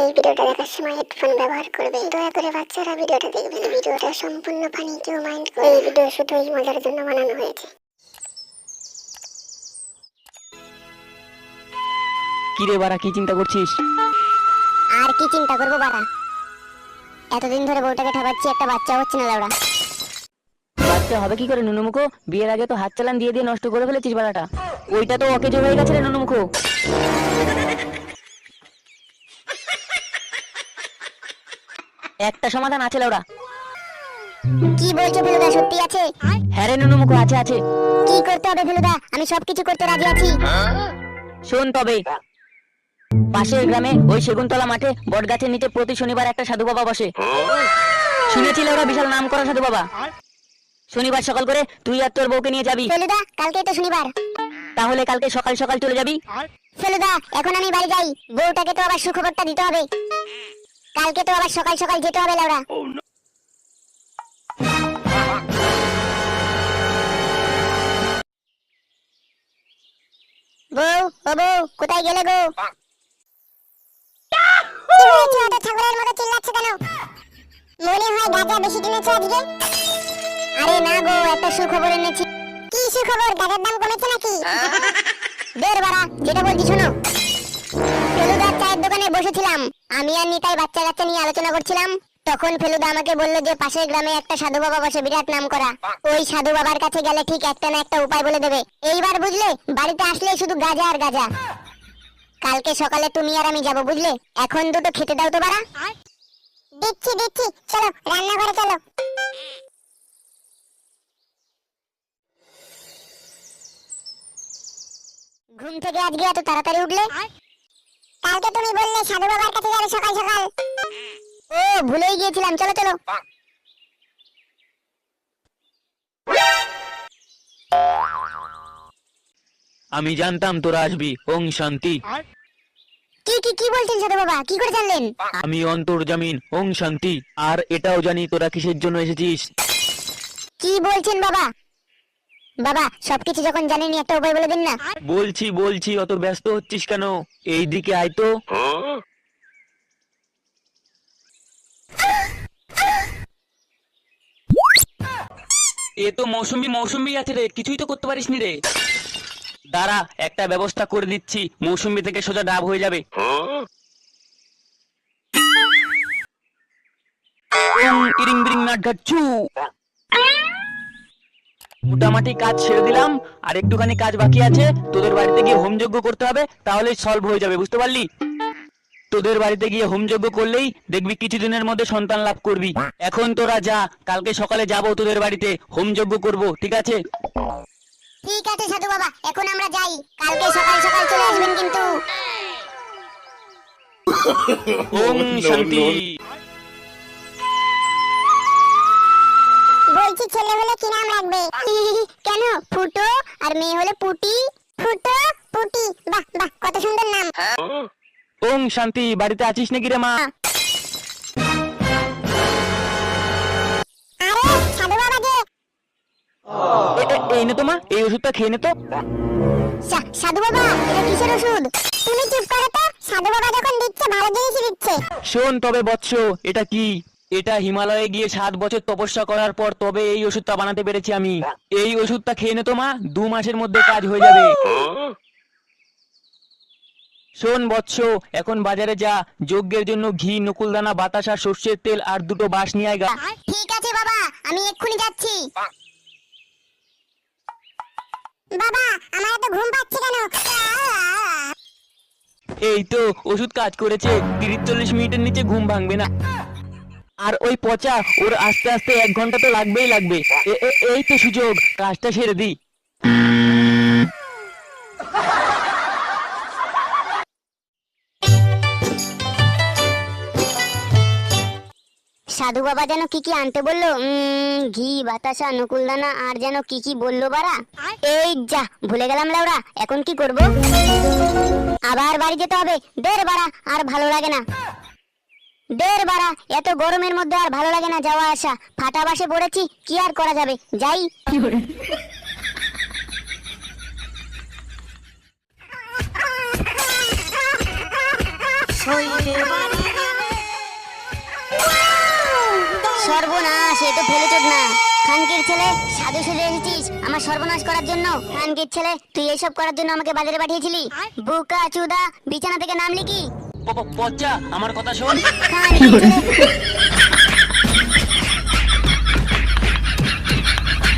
এই ভিডিওটা দেখার সময় হেডফোন ব্যবহার করবে দয়া করে বাচ্চারা ভিডিওটা দেখবেন। ভিডিওটা সম্পূর্ণ পানি কেউ মাইন্ড করে এই ভিডিও শুধু এই মজার জন্য বানানো হয়েছে। কি রে বাড়া কি চিন্তা করছিস? আর কি চিন্তা করব বাড়া? এতদিন ধরে বউটাকে ঠাপাচ্ছি একটা বাচ্চা হচ্ছে না লাউড়া বাচ্চা হবে কি করে নুনুমুখো? বিয়ের আগে তো হাত চালান দিয়ে দিয়ে নষ্ট করে ফেলেছিস বাড়াটা। ওইটা তো অকেজো হয়ে গেছে রে নুনুমুখো। একটা সমাধান আছে লাউড়া কি বলছো ফেলুদা? সত্যি আছে? হ্যাঁ রে নুনুমুখো আছে আছে। কি করতে হবে ফেলুদা? আমি সবকিছু করতে রাজি আছি। শোন তবে পাশের গ্রামে ওই সেগুনতলা মাঠে বটগাছের নিচে প্রতি শনিবার একটা সাধু বাবা বসে। শুনেছিল ওরা বিশাল নাম করা সাধু বাবা। শনিবার সকাল করে তুই আর তোর বউকে নিয়ে যাবি। ফেলুদা কালকে তো শনিবার। তাহলে কালকে সকাল সকাল চলে যাবি। ফেলুদা এখন আমি বাড়ি যাই। বউটাকে তো আবার সুখবরটা দিতে হবে। কালকে তো আবার সকাল সকাল যেতে হবে লাউড়া বউ ও বউ কোথায় গেলে গো? কি হয়েছে? অত ছাগলের মতো চিল্লাচ্ছ কেন? মনে হয় গাঁজা বেশি কিনেছো আজকে? আরে না গো একটা সুখবর এনেছি। কি সুখবর? গাঁজার দাম কমেছে নাকি? বাড়া যেটা বলছি শোনো। ফেলুদার চায়ের দোকানে বসেছিলাম। আমি আর নিতাই বাচ্চা কাচ্চা নিয়ে আলোচনা করছিলাম। তখন ফেলুদা আমাকে বলল যে পাশের গ্রামে একটা সাধু বাবা বসে বিরাট নাম করা। ওই সাধু বাবার কাছে গেলে ঠিক একটা না একটা উপায় বলে দেবে। এইবার বুঝলে বাড়িতে আসলে শুধু গাজা আর গাজা। কালকে সকালে তুমি আর আমি যাব বুঝলে? এখন দুটো খেতে দাও তো বাড়া। দিচ্ছি দিচ্ছি। চলো রান্নাঘরে চলো। ঘুম থেকে আজকে এত তাড়াতাড়ি উঠলে? কালকে তুমি বললে সাধু বাবার কাছে যাবে সকাল সকাল? ও ভুলেই গিয়েছিলাম চলো চলো। আমি জানতাম তোরা আসবি ওং শান্তি। কি কি কি বলছেন সাধু বাবা? কি করে জানলেন? আমি অন্তর অন্তর্জামিন ওং শান্তি। আর এটাও জানি তোরা কিসের জন্য এসেছিস। কি বলছেন বাবা? বাবা, সবকিছু যখন জানেনি একটা উপায় বলে দিন না। বলছি বলছি, অত ব্যস্ত হচ্ছিস কেন? এই দিকে আয় তো। এ তো মৌসুমি মৌসুমি আছে রে, কিছুই তো করতে পারিস নি রে। দাঁড়া, একটা ব্যবস্থা করে দিচ্ছি, মৌসুমি থেকে সোজা ডাব হয়ে যাবে। ইরিং বিরিং নাট ঘাটছু মোটামুটি কাজ ছেড়ে দিলাম আর একটুখানি কাজ বাকি আছে তোদের বাড়িতে গিয়ে হোমযজ্ঞ করতে হবে তাহলে সলভ হয়ে যাবে বুঝতে পারলি? তোদের বাড়িতে গিয়ে হোমযজ্ঞ করলেই দেখবি কিছুদিনের মধ্যে সন্তান লাভ করবি। এখন তোরা যা কালকে সকালে যাব তোদের বাড়িতে হোমযজ্ঞ করব ঠিক আছে? ঠিক আছে সাধু বাবা এখন আমরা যাই কালকে সকাল সকাল চলে আসবেন কিন্তু। ওম শান্তি। হলে কি নাম রাখবে? কেন? ফুটো? আর মেয়ে হলে পুটি? ফুটো? পুটি। বাহ বাহ কত সুন্দর নাম। ওম শান্তি বাড়িতে আছিস নাকি রে মা? আরে সাধু বাবা যে। এই নে তো মা এই ওষুধটা খেয়ে নে তো। সাধু বাবা এটা কিসের ওষুধ? তুমি চুপ করো তো সাধু বাবা যখন দিচ্ছে ভালো জিনিসই দিচ্ছে। শোন তবে বৎস এটা কি? এটা হিমালয়ে গিয়ে সাত বছর তপস্যা করার পর তবে এই ওষুধটা বানাতে পেরেছি আমি। এই ওষুধটা খেয়ে নে তো মা দু মাসের মধ্যে কাজ হয়ে যাবে। শোন বৎস এখন বাজারে যা যজ্ঞের জন্য ঘি নকুলদানা বাতাসা সর্ষের তেল আর দুটো বাঁশ নিয়ে আয় গা। ঠিক আছে বাবা আমি এক্ষুনি যাচ্ছি। বাবা আমার এত ঘুম পাচ্ছে কেন? এই তো ওষুধ কাজ করেছে। তিরিশ চল্লিশ মিনিটের নিচে ঘুম ভাঙবে না। আর ওই পচা, ওর আস্তে আস্তে এক ঘণ্টা তো লাগবেই লাগবে। এই তো সুযোগ কাজটা সেরে দিই। সাধু বাবা যেন কি কি আনতে বলল? ঘি, বাতাসা, নকুলদানা, আর যেন কি কি বলল বারা এই যা, ভুলে গেলাম লাউরা, এখন কি করব? আবার বাড়ি যেতে হবে। দের বাড়া, আর ভালো লাগে না। দের বাড়া, এত গরমের মধ্যে আর ভালো লাগে না যাওয়া আসা। ফাটা বাসে পড়েছি, কি আর করা যাবে? যাই। সর্বনাশ, এ তো ফেলে চোখ না। খানকির ছেলে, সাধু সেজে এসেছিস আমার সর্বনাশ করার জন্য, খানকির ছেলে, তুই এইসব করার জন্য আমাকে বাজারে পাঠিয়েছিলি? বুকা, চুদা, বিছানা থেকে নামলি কি? পচা আমার কথা শোন